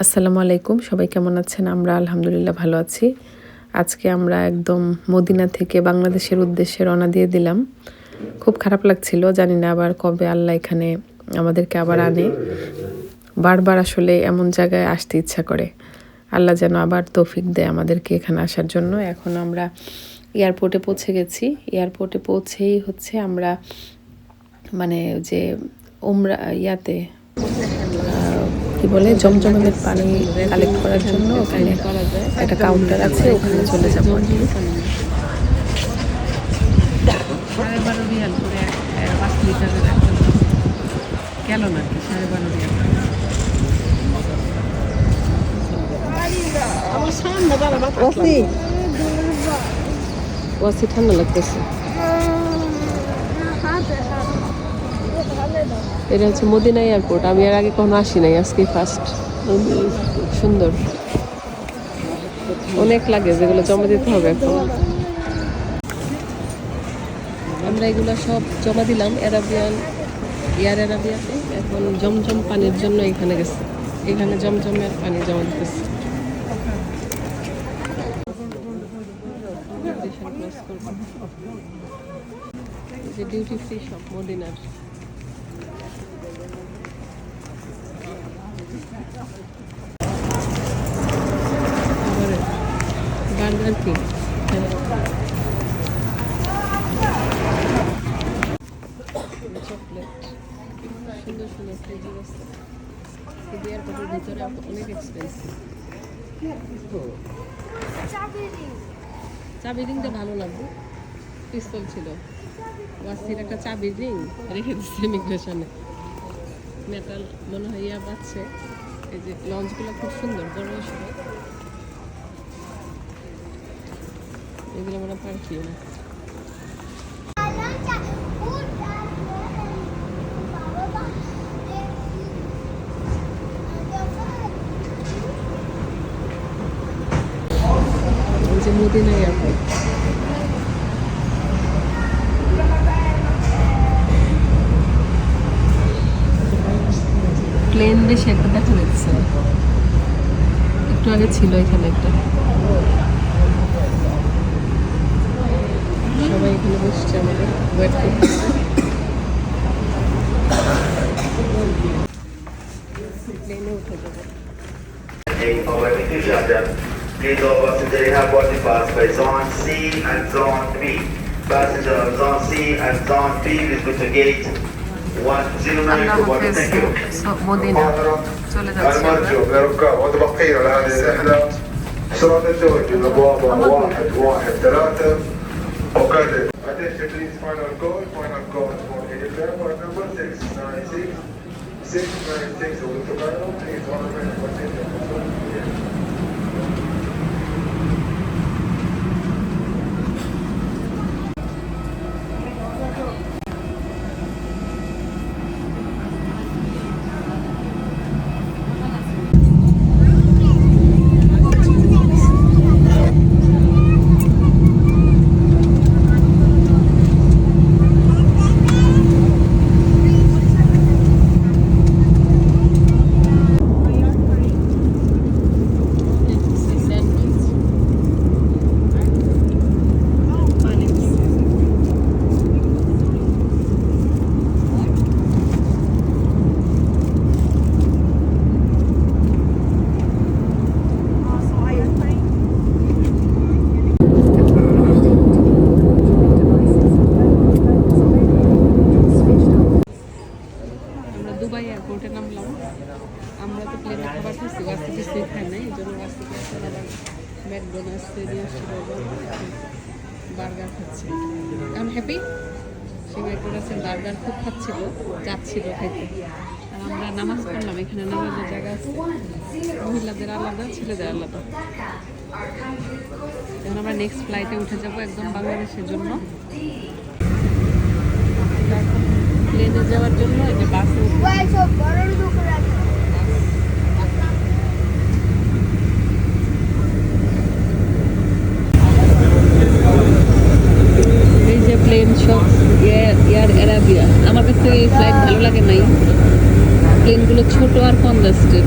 আসসালামু আলাইকুম, সবাই কেমন আছেন? আমরা আলহামদুলিল্লাহ ভালো আছি। আজকে আমরা একদম মদিনা থেকে বাংলাদেশের উদ্দেশ্যে রওনা দিয়ে দিলাম। খুব খারাপ লাগছিল, জানি না আবার কবে আল্লাহ এখানে আমাদেরকে আবার আনে। বারবার আসলে এমন জায়গায় আসতে ইচ্ছা করে। আল্লাহ যেন আবার তৌফিক দেয় আমাদেরকে এখানে আসার জন্য। এখন আমরা এয়ারপোর্টে পৌঁছে গেছি। এয়ারপোর্টে পৌঁছেই হচ্ছে আমরা মানে যে ওমরা ইয়াতে কি বলে জমজমের পানি কালেক্ট করার জন্য ওখানে একটা কাউন্টার আছে ওখানে চলে যাব সাড়ে বারো রিয়াল করে এক- এক পাঁচ লিটারের একটা গেল না সাড়ে বারো রিয়াল? ওয়াসি। ওয়াসি ঠান্ডা লাগতেছে। এটা হচ্ছে মদিনা এয়ারপোর্ট। আমি এর আগে কখনো আসি নাই আজকে ফার্স্ট সুন্দর। অনেক লাগে যেগুলো জমা দিতে হবে এখন। আমরা এগুলো সব জমা দিলাম অ্যারাবিয়ান, এয়ার অ্যারাবিয়াতে। এখন জমজম পানির জন্য এখানে গেছে। এখানে জমজমের পানি জমা দিতেছে। যে ডিউটি ফ্রি শপ মদিনার। চকলেট সুন্দর সুন্দর ভিতরে অনেক এক্সপেন্সিভ চাবি রিংটা ভালো লাগবে। পিস্তল ছিল। ওয়াসির একটা চাবি রিং রেখে দিচ্ছে মেটাল মনে হয় ইয়া পাচ্ছে এই যে লঞ্চগুলো খুব সুন্দর বড় সড়ো এগুলো মনে পারছি না এই যে মদিনা এয়ারপোর্ট প্লেন বেশি একটা দেখা যাচ্ছে না। একটু আগে ছিল এখানে একটা সবাই এখানে বসছে আমাদের ওয়েট করতেছে প্লেনে উঠে যাবো of Equishadam. Please all passengers have boarding pass by zone C and zone B. Passenger on zone C and zone B please go to gate أنه في مدينة. تولدت المرجو بركان وتبقينا لهذه الرحلة سرعة التوجه لبوابة واحد واحد ثلاثة. وكذا Attention please. Final call. Final call for helicopter number 696 696 with the please one minute. এয়ারপোর্টে নামলাম। আমরা তো প্লেনে খাবার খাচ্ছি ওয়াসি কিছুই খাই নাই, এই জন্য ওয়াসিকে এখন আবার ম্যাকডোনাল্ডস বার্গার খাচ্ছে। এখন হ্যাপি সে ম্যাকডোনাল্ডসের বার্গার খুব খাচ্ছিল, যাচ্ছিল খাইতে। আর আমরা নামাজ পড়লাম, এখানে নামাজের জায়গা আছে। মহিলাদের আলাদা, ছেলেদের আলাদা। এখন আমরা নেক্সট ফ্লাইটে উঠে যাব একদম বাংলাদেশের জন্য। প্লেনে যাওয়ার জন্য এই যে আমার কাছে ফ্লাইট ভালো লাগে নাই। প্লেনগুলো ছোট আর কনজাস্টেড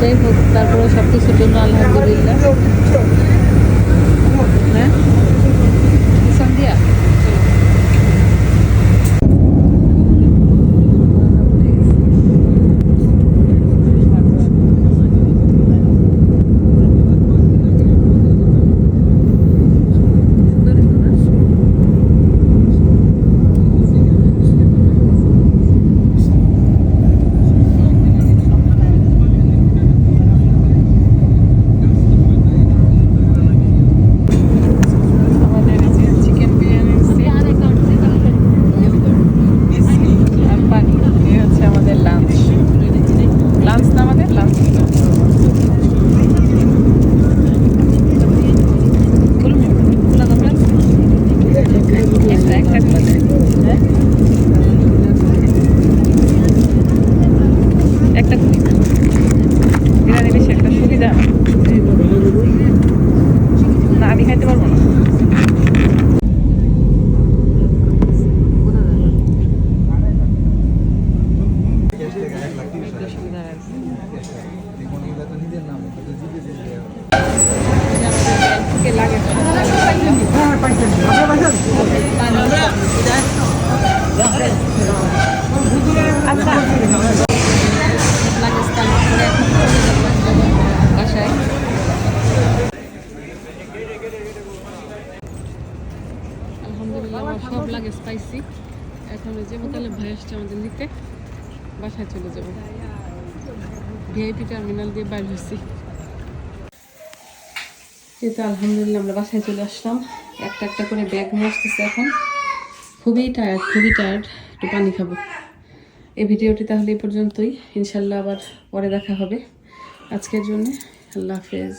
যাই হোক তারপরে সব কিছুর জন্য আলহামদুলিল্লাহ। হ্যাঁ? সব লাগে স্পাইসি এখন যে মোতালে ভাই আসছে আমাদের নিতে। বাসায় চলে যাব। ভিআইপি টার্মিনাল দিয়ে বাইর হয়েছি। যেহেতু আলহামদুলিল্লাহ আমরা বাসায় চলে আসলাম। একটা একটা করে ব্যাগ নিয়ে আসতেছে এখন। খুবই টায়ার্ড খুবই টায়ার্ড একটু পানি খাব। এই ভিডিওটি তাহলে এই পর্যন্তই। ইনশাল্লাহ আবার পরে দেখা হবে। আজকের জন্যে আল্লাহ হাফেজ।